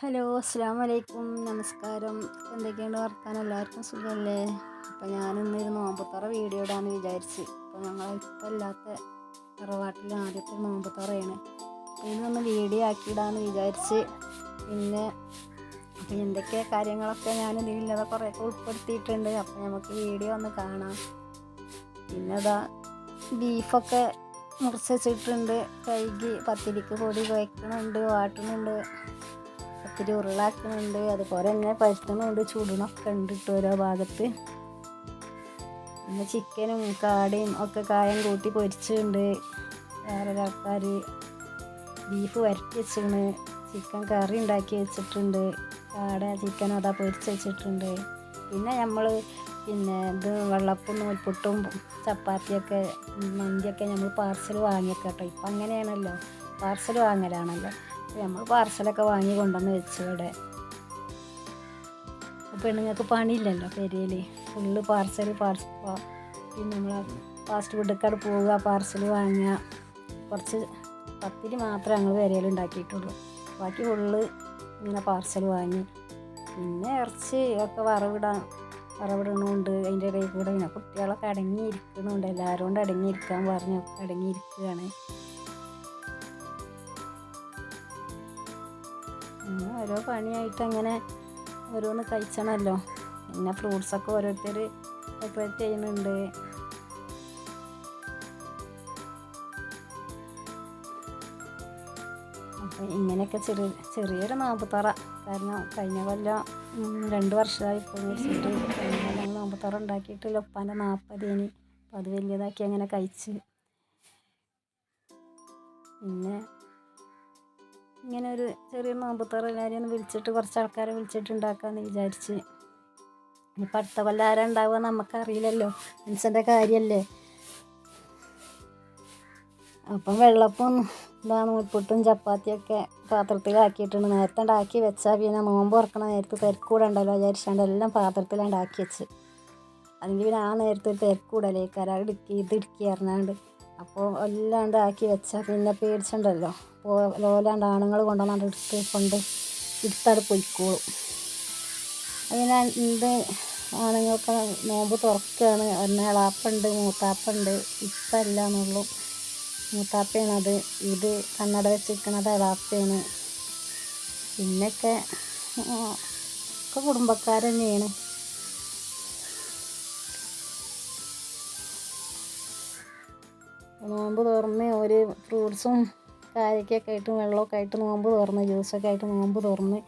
Hello അസ്സാം വലൈക്കും നമസ്കാരം. എന്തൊക്കെയാണ് വർത്താനം? എല്ലാവർക്കും സുഖമല്ലേ അപ്പോൾ ഞാനിന്നൊരു നോമ്പുത്തറ വീഡിയോ ഇടാന്ന് വിചാരിച്ച്. അപ്പോൾ ഞങ്ങൾ ഇപ്പം ഇല്ലാത്ത തറവാട്ടിൽ ആദ്യത്തെ നോമ്പുത്തറയാണ് നമ്മൾ വീഡിയോ ആക്കിയിടാന്ന് വിചാരിച്ച്. പിന്നെ അപ്പം എന്തൊക്കെ കാര്യങ്ങളൊക്കെ ഞാൻ ഇതിലില്ലാതെ കുറേയൊക്കെ ഉൾപ്പെടുത്തിയിട്ടുണ്ട്. അപ്പോൾ നമുക്ക് വീഡിയോ ഒന്ന് കാണാം. പിന്നെ അതാ ബീഫൊക്കെ മുറിച്ച് വെച്ചിട്ടുണ്ട്. കൈകി പത്തിരിക്ക് പൊടി കുഴക്കണുണ്ട് വാട്ടണുണ്ട്. പത്തിരി ഉരുളാക്കുന്നുണ്ട് അതുപോലെ തന്നെ പരത്തുന്നുണ്ട് ചുടണൊക്കെ ഉണ്ട് കേട്ടോ ഓരോ ഭാഗത്ത്. പിന്നെ ചിക്കനും കാടയും ഒക്കെ കായം കൂട്ടി പൊരിച്ചിട്ടുണ്ട്. വേറെ ഒരാൾക്കാർ ബീഫ് വരട്ടി വെച്ചിട്ടുണ്ട് ചിക്കൻ കറി ഉണ്ടാക്കി വെച്ചിട്ടുണ്ട്. കാട ചിക്കൻ അതാ പൊരിച്ച് വെച്ചിട്ടുണ്ട്. പിന്നെ നമ്മൾ പിന്നെ ഇത് വെള്ളപ്പും നൂൽപുട്ടും ചപ്പാത്തിയൊക്കെ മന്തിയൊക്കെ നമ്മൾ പാർസൽ വാങ്ങിയൊക്കെ കേട്ടോ ഇപ്പം അങ്ങനെയാണല്ലോ പാർസൽ വാങ്ങലാണല്ലോ നമ്മൾ പാർസലൊക്കെ വാങ്ങി കൊണ്ടുവന്ന് വെച്ചു ഇവിടെ. പെണ്ണുങ്ങൾക്ക് പണിയില്ലല്ലോ പെരിയൽ ഫുള്ള് പാർസൽ പാർസൽ പിന്നെ നമ്മൾ ഫാസ്റ്റ് ഫുഡൊക്കെ പോവുക പാർസൽ വാങ്ങുക. കുറച്ച് പത്തിരി മാത്രമേ ഞങ്ങൾ പെരയിൽ ഉണ്ടാക്കിയിട്ടുള്ളൂ. ബാക്കി ഫുള്ള് ഇങ്ങനെ പാർസൽ വാങ്ങി. പിന്നെ ഇറച്ചി ഒക്കെ വറവിടാൻ വറവിടണമുണ്ട് അതിന്റെ ഇടയിൽ കൂടെ പിന്നെ കുട്ടികളൊക്കെ അടങ്ങിയിരിക്കണമുണ്ട് എല്ലാവരും കൊണ്ട് അടങ്ങിയിരിക്കാൻ പറഞ്ഞു അടങ്ങിയിരിക്കുകയാണ്. അങ്ങനെ ഓരോ പണിയായിട്ട് അങ്ങനെ ഓരോന്ന് കഴിച്ചണമല്ലോ പിന്നെ ഫ്രൂട്ട്സൊക്കെ ഓരോരുത്തർ ഡെക്കറേറ്റ് ചെയ്യുന്നുണ്ട്. അപ്പം ഇങ്ങനെയൊക്കെ ചെറിയ ചെറിയൊരു നാൽപ്പത്തറ കാരണം കഴിഞ്ഞ കൊല്ലം രണ്ട് വർഷമായി ഇപ്പോൾ വെച്ചിട്ട് കഴിഞ്ഞ കൊല്ലം നാൽപ്പത്തറ ഉണ്ടാക്കിയിട്ടില്ല. ഉപ്പാന്റെ നാൽപ്പതേനി അപ്പം അത് വലിയതാക്കി അങ്ങനെ കഴിച്ച്. പിന്നെ ഇങ്ങനെ ഒരു ചെറിയ നോമ്പുത്തറ എല്ലാവരെയും ഒന്ന് വിളിച്ചിട്ട് കുറച്ച് ആൾക്കാരെ വിളിച്ചിട്ട് ഉണ്ടാക്കാമെന്ന് വിചാരിച്ച്. ഇനിയിപ്പോൾ അടുത്ത കൊല്ലം ആരാ ഉണ്ടാവുക നമുക്കറിയില്ലല്ലോ. മനുഷ്യന്റെ കാര്യമല്ലേ അപ്പം വെള്ളപ്പം ഇതാണ് ഉൾപ്പുട്ടും ചപ്പാത്തിയൊക്കെ പാത്രത്തിലാക്കിയിട്ടുണ്ട്. നേരത്തെ ഉണ്ടാക്കി വെച്ചാൽ പിന്നെ നോമ്പ് തുറക്കണ നേരത്ത് തിരക്കൂടെ ഉണ്ടല്ലോ വിചാരിച്ചാണ്ട് എല്ലാം പാത്രത്തിലാണ് ഉണ്ടാക്കി വെച്ച്. അല്ലെങ്കിൽ പിന്നെ ആ നേരത്തെ ഒരു തിരക്കൂടല്ലേ കര ഇടുക്കി ഇത് ഇടുക്കി പറഞ്ഞാണ്ട്. അപ്പോൾ എല്ലാം ആക്കി വെച്ചാൽ പിന്നെ പേടിച്ചുണ്ടല്ലോ. അപ്പോൾ ലോലാണ്ട് ആണുങ്ങൾ കൊണ്ടുവന്നാണ്ട് എടുത്ത് കൊണ്ട് എടുത്തവിടെ പൊയ്ക്കോളും. അതിന് എന്ത് ആണുങ്ങൾക്ക് നോമ്പ് തുറക്കുകയാണ് ഒന്ന് ഇളാപ്പുണ്ട് മൂത്താപ്പുണ്ട്. ഇപ്പം അല്ല എന്നുള്ളൂ മൂത്താപ്പയാണത്. ഇത് കണ്ണട വെച്ചിരിക്കണത് ഇളാപ്പയാണ് പിന്നൊക്കെ ആ, ഒക്കെ കുടുംബക്കാർ തന്നെയാണ് നോമ്പ് തുറന്ന് ഒരു ഫ്രൂട്ട്സും കാരക്കൊക്കെ ആയിട്ട് വെള്ളമൊക്കെ ആയിട്ട് നോമ്പ് തുറന്ന് ജ്യൂസൊക്കെ ആയിട്ട് നോമ്പ് തുറന്ന്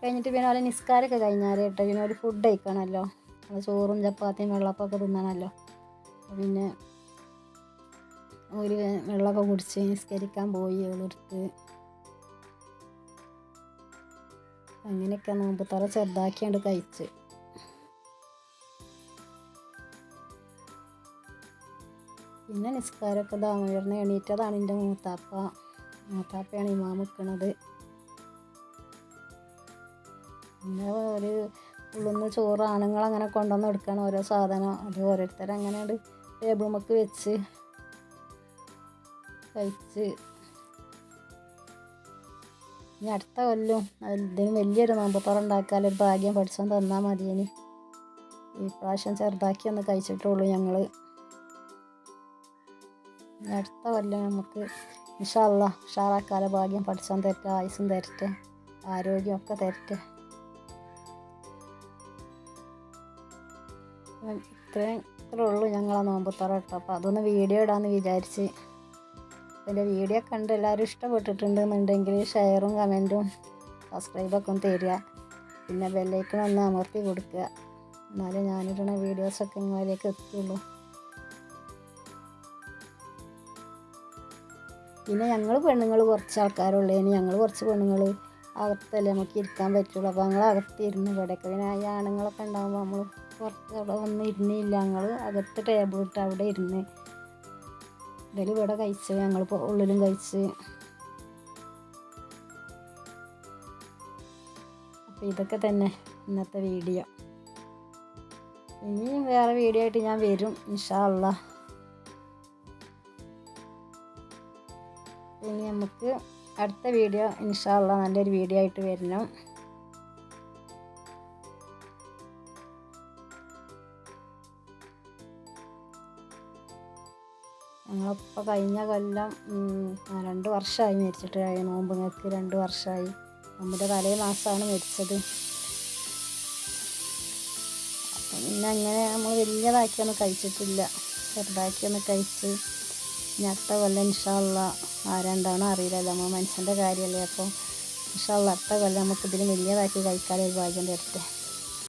കഴിഞ്ഞിട്ട് പിന്നെ അവരെ നിസ്കാരമൊക്കെ കഴിഞ്ഞാൽ കേട്ടോ. പിന്നെ ഒരു ഫുഡ് കഴിക്കണമല്ലോ. അത് ചോറും ചപ്പാത്തിയും വെള്ളപ്പൊക്കെ തിന്നണമല്ലോ. പിന്നെ ഒരു വെള്ളമൊക്കെ കുടിച്ച് നിസ്കരിക്കാൻ പോയി ഓളെടുത്ത് അങ്ങനെയൊക്കെ നോമ്പ് തറ ചെറുതാക്കിയാണ്ട് കഴിച്ച്. പിന്നെ നിസ്കാരമൊക്കെ ദാമുയർന്ന് എണീറ്റതാണ് എന്റെ മൂത്താപ്പ. മൂത്താപ്പയാണ് ഇമാ നിൽക്കുന്നത് പിന്നെ ഒരു ഉള്ളുന്ന് ചോറ് ആണുങ്ങൾ അങ്ങനെ കൊണ്ടുവന്ന് എടുക്കണം ഓരോ സാധനം. അത് ഓരോരുത്തർ അങ്ങനെ ടേബിളുമൊക്കെ വെച്ച് കഴിച്ച്. ഇനി അടുത്ത കൊല്ലം ഇതിന് വലിയൊരു നോമ്പത്തോറം ഉണ്ടാക്കാൻ ഒരു ഭാഗ്യം പഠിച്ചാൽ തന്നാൽ മതിയേനി. ഈ പ്രാവശ്യം ചെറുതാക്കി ഒന്ന് കഴിച്ചിട്ടുള്ളൂ ഞങ്ങൾ അടുത്ത കൊല്ലം നമുക്ക് ഇൻഷാല്ല ഉഷാറാക്കാല ഭാഗ്യം പഠിച്ചാൻ തരട്ടെ ആയുസും തരട്ടെ ആരോഗ്യമൊക്കെ തരട്ടെ. അപ്പം ഇത്രയും ഇത്രേ ഉള്ളൂ ഞങ്ങളെ നോമ്പുത്തറ കേട്ടോ. അപ്പോൾ അതൊന്ന് വീഡിയോ ഇടാമെന്ന് വിചാരിച്ച്. എന്റെ വീഡിയോ കണ്ട് എല്ലാവരും ഇഷ്ടപ്പെട്ടിട്ടുണ്ടെന്നുണ്ടെങ്കിൽ ഷെയറും കമന്റും സബ്സ്ക്രൈബൊക്കെ ഒന്ന് തരിക. പിന്നെ ബെല്ലൈക്കൺ ഒന്ന് അമർത്തി കൊടുക്കുക. എന്നാലേ ഞാനിടുന്ന വീഡിയോസൊക്കെ നിങ്ങളിലേക്ക് എത്തുള്ളൂ. പിന്നെ ഞങ്ങൾ പെണ്ണുങ്ങൾ കുറച്ച് ആൾക്കാരുള്ളതിന് ഞങ്ങൾ കുറച്ച് പെണ്ണുങ്ങൾ അകത്തല്ലേ നമുക്ക് ഇരിക്കാൻ പറ്റുള്ളൂ. അപ്പോൾ ഞങ്ങൾ അകത്തിരുന്ന് ഇവിടെയൊക്കെ പിന്നെ ഈ ആണുങ്ങളൊക്കെ ഉണ്ടാകുമ്പോൾ നമ്മൾ പുറത്ത് അവിടെ വന്ന് ഇരുന്നില്ല. ഞങ്ങൾ അകത്ത് ടേബിൾ ഇട്ട് അവിടെ ഇരുന്ന് ഇതിൽ ഇവിടെ കഴിച്ച് ഞങ്ങൾ ഉള്ളിലും കഴിച്ച്. അപ്പോൾ ഇതൊക്കെ തന്നെ ഇന്നത്തെ വീഡിയോ. ഇനിയും വേറെ വീഡിയോ ആയിട്ട് ഞാൻ വരും ഇൻഷാ അല്ലാ ഇനി നമുക്ക് അടുത്ത വീഡിയോ ഇൻഷാല്ല നല്ലൊരു വീഡിയോ ആയിട്ട് വരണം. ഞങ്ങളിപ്പോൾ കഴിഞ്ഞ കൊല്ലം രണ്ട് വർഷമായി മരിച്ചിട്ട്. നോമ്പ് നോക്കി രണ്ട് വർഷമായി നമ്മുടെ തലേ മാസമാണ് മരിച്ചത്. പിന്നെ അങ്ങനെ നമ്മൾ വലിയതാക്കിയൊന്നും കഴിച്ചിട്ടില്ല. ചെറുതാക്കിയൊന്നും കഴിച്ച് ഇനി അടുത്ത കൊല്ലം ഇൻഷാള്ള ആരാണ്ടാണോ അറിയില്ലല്ലോ. നമ്മൾ മനുഷ്യന്റെ കാര്യമല്ലേ അപ്പോൾ ഇൻഷാല്ല അടുത്ത കൊല്ലം നമുക്ക് വലിയതാക്കി വലിയതാക്കി കഴിക്കാനൊരു ഭാഗ്യം തരട്ടെ.